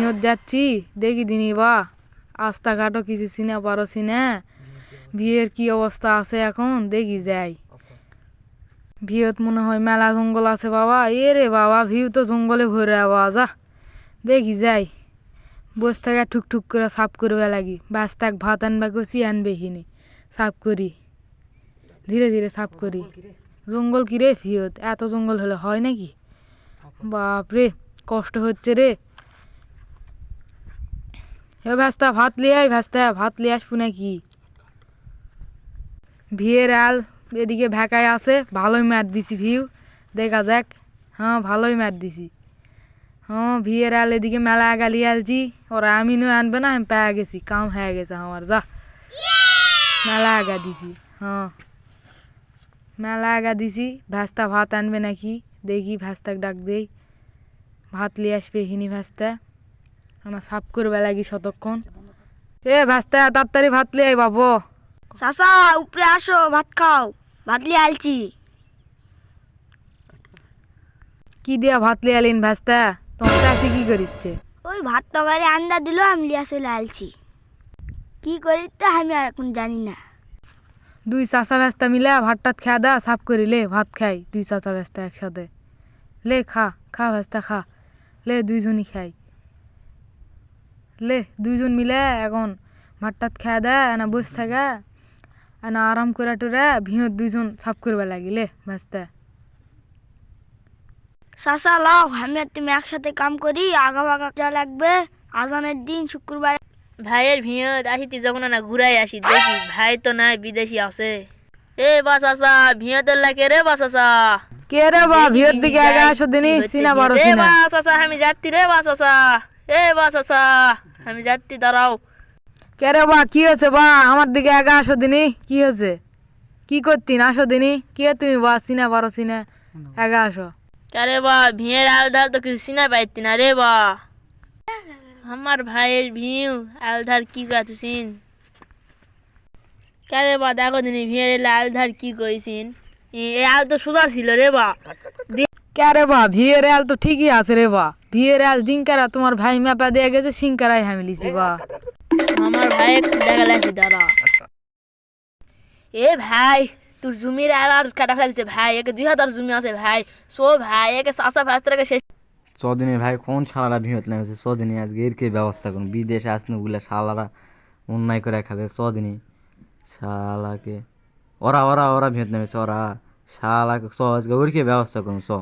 ভিঁত যাচ্ছি, দেখি দিনি বা। রাস্তাঘাটও কিছু চিনে পারো চিনে। বিয়ের কি অবস্থা আছে এখন, দেখি যাই। ভিউত মনে হয় মেলা জঙ্গল আছে বাবা। এ রে বাবা, ভিউ তো জঙ্গলে ভরে বাবা যা। দেখি যাই। বস থেকে ঠুক ঠুক করে সাফ করবে লাগি। ব্যাস তাক ভাত আনবে কষি আনবে হিনি সাফ করি। ধীরে ধীরে সাফ করি। জঙ্গল কি রে এত জঙ্গল হলে হয় নাকি? বাপরে, কষ্ট হচ্ছে রে। হে ভ্যাস্তা ভাত লিয়ে আয় ভ্যাস্তা ভাত লিয়ে আসব নাকি? ভিয়ের আল এদিকে ভ্যাকায় আছে, ভালোই ম্যাট দিছি ভিউ। দেখা যাক। হ্যাঁ ভালোই ম্যাট দিছি। হ্যাঁ ভিয়ের আল এদিকে মেলা গালি আলছি। ওরা আমি নয় আনবে না, আমি পেয়ে গেছি। কাম হয়ে গেছে আমার, যা। মেলা আগা দিছি হ্যাঁ। মেলা আগা দিছি ভ্যাস্তা ভাত আনবে নাকি? দেখি ভ্যাস্তাক ডাক দেই। ভাত লিয়ে আসবে হিনি ভ্যাস্তা আমার সাফ করবে লাগি শতক্ষণ এ ভ্যাস্তা তাড়াতাড়ি ভাত লিয়ে আয় বাবু। চাচা উপরে আসো ভাত খাও। ভাত লিয়ে আলছি। কি দিয়া ভাত লিয়ে আলিন ভ্যাস্তা তোমার চাষি কি করিচ্ছে? ওই ভাত তরকারি আন্দা দিল আমি লিয়া চলে আলছি। কি করিতে আমি আর এখন জানি না। দুই চাষা ভ্যাস্তা মিলে ভাতটাত খেয়া দা সাফ করি লে ভাত খাই। দুই চাষা ভ্যাস্তা একসাথে। লে খা খা ভ্যাস্তা খা। লে দুইজনই খাই। লে দুইজন মিলে এখন ভাতটাত খেয়া দে এনা বসে থাকে। এনা আরাম করে টুরে ভিঁত দুইজন সাফ করবে লাগি লে ভ্যাস্তা চাচা লাও আমি আর তুমি একসাথে কাম করি আগা বাগা যা লাগবে। আজানের দিন শুক্রবার ভাইয়ের ভিয়ত আসিতি যখন না ঘুরাই আসি দেখি ভাই তো নাই বিদেশি আছে। এ বাস আসা ভিয়তের লাগে রে বাস আসা কে রে বা ভিঁত দিকে আগে আসো দিনই সিনা এ সিনা। বাস আসা আমি যাচ্ছি রে বাস আসা এ আমি যাচ্ছি দাঁড়াও। বা কি হয়েছে বা? আমার দিকে আসো দিনই কি হয়েছে? কি করতিন আসো দিনই কে তুমি বা? বারো সিনা। আগে আসো। আরে বা ভিয়ের আল ধার তো কিছু চিনা পাইতি না রে বা। আমার ভাইয়ের ভিউ আলধার কি গাছছিন কারে বা দেখো দিনি ভিয়ের এলে আলধার কি কইছিন এই আল তো সোজা ছিল রে বা। কে রে বা? ভিয়ের আল তো ঠিকই আছে রে বা। ভিয়ের আল জিঙ্কারা তোমার ভাই মাপা দিয়ে গেছে সিঙ্কারাই আমি লিছি বা। আমার ভাই একটু দেখা লাগছে দাঁড়া। এ ভাই তোর জমির আর আর কাটা ফেলছে ভাই একে দুই হাজার জমি আছে ভাই। সো ভাই একে চাষা ফাস্তাকে শেষ। চদিনে ভাই কোন শালারা ভিহত নেমেছে? চদিনে আজকে এর কি ব্যবস্থা করুন? বিদেশে আসনে ওগুলা শালারা অন্যায় করে খাবে চদিনে শালাকে ওরা ওরা ওরা ভিহত নেমেছে ওরা। শালাকে চ আজকে ওর কি ব্যবস্থা করুন? চ।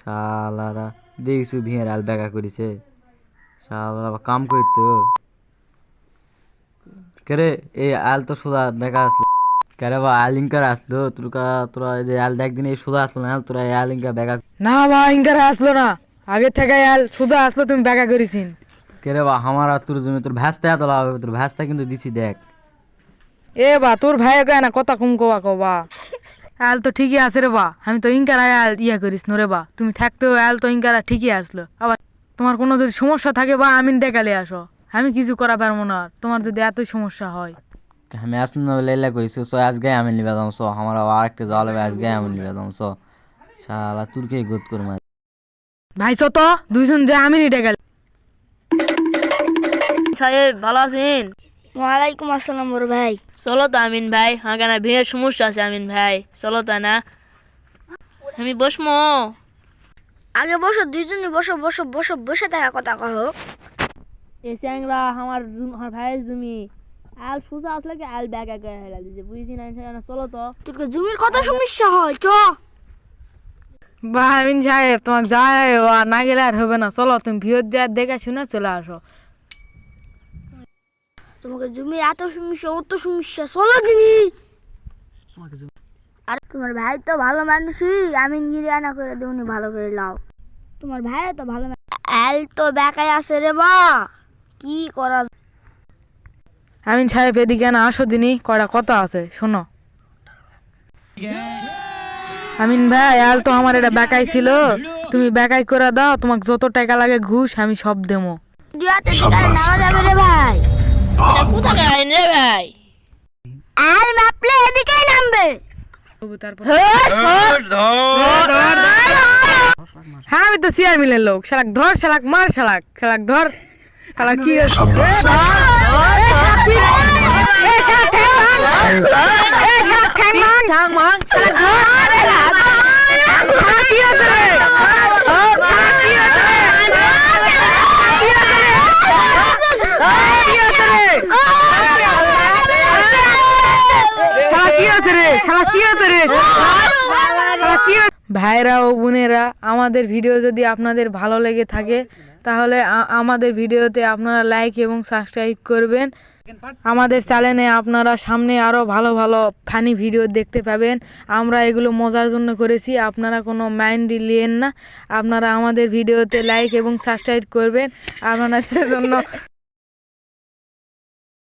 শালারা দেখছু ভিয়ের আল বেকা করেছে? শালারা কাম করি তো। কেরে এই আল তো সোজা বেকা আসলো। কেরে বা আসলো। তোরা তোরা এই যে আল একদিন এই সোজা আসলো না তোরা বেকা না বা ইঙ্কারা আসলো না। আগে থেকে আল শুধু আসলো তুমি বেকা করেছিন। কে রে বা আমার আর তোর জমি তোর ভ্যাসটা এত লাভ হবে তোর ভ্যাসটা কিন্তু দিছি দেখ। এ বা তোর ভাই কয় না কথা কম কবা কবা। আল তো ঠিকই আছে রে বা। আমি তো ইঙ্কারা আল ইয়া করিস নো রে বা। তুমি থাকতেও আল তো ইঙ্কারা ঠিকই আসলো। আবার তোমার কোনো যদি সমস্যা থাকে বা আমি দেখালে আসো। আমি কিছু করা পারব না তোমার যদি এত সমস্যা হয়। আমি আসুন না লেলা করিস। সো আজকে আমি নিবে যাম সো। আমার আর একটা জল হবে আজকে আমি নিবে যাম সো। শালা তোর কে গোদ করম ভাই চ তো দুইজন যে আমি ডেকালে সাহেব ভালো আছেন? ওয়ালাইকুম আসসালাম বড় ভাই। চলো তো আমিন ভাই হ্যাঁ কেন ভিড়ের সমস্যা আছে আমিন ভাই? চলো তো না। আমি বসমো আগে বসো দুইজনই বসো বসো বসো বসে থাকা কথা কহ। এই চ্যাংরা আমার আমার ভাইয়ের জমি। আল সুজা আসলে কি আল ব্যাগ একা হেলা দিছে বুঝছি না না, চলো তো। তোর জমির কত সমস্যা হয় চ। বা আমিন সাহেব তোমাকে যায় না গেলে আর হবে না। চলো তুমি ভিড় যা দেখে শুনে চলে আসো। তোমাকে জমির এত সমস্যা অত সমস্যা চলো দিনি আর তোমার ভাই তো ভালো মানুষই আমি গিরি আনা করে দেবনি ভালো করে লাও। তোমার ভাই তো ভালো এল তো বেকাই আছে রে বা কি করা? আমিন সাহেব এদিকে না আসো দিনই কয়টা কথা আছে শোনো। আমিন ভাই আল তো আমার এটা বেকাই ছিল। তুমি বেকাই করে দাও তোমাকে যত টাকা লাগে ঘুষ আমি সব দেবো। দুয়াতে দিকারে নামা যাবে রে ভাই। কোথাকার আইন রে ভাই আর মাপলে এদিকেই হ্যাঁ কি? শালা ভাইরা ও বোনেরা, আমাদের ভিডিও যদি আপনাদের ভালো লেগে থাকে, তাহলে আমাদের ভিডিওতে আপনারা লাইক এবং সাবস্ক্রাইব করবেন। আমাদের চ্যানেলে আপনারা সামনে আরও ভালো ভালো ফানি ভিডিও দেখতে পাবেন। আমরা এগুলো মজার জন্য করেছি, আপনারা কোনো মাইন্ড নিয়েন না। আপনারা আমাদের ভিডিওতে লাইক এবং সাবস্ক্রাইব করবেন। আপনাদের জন্য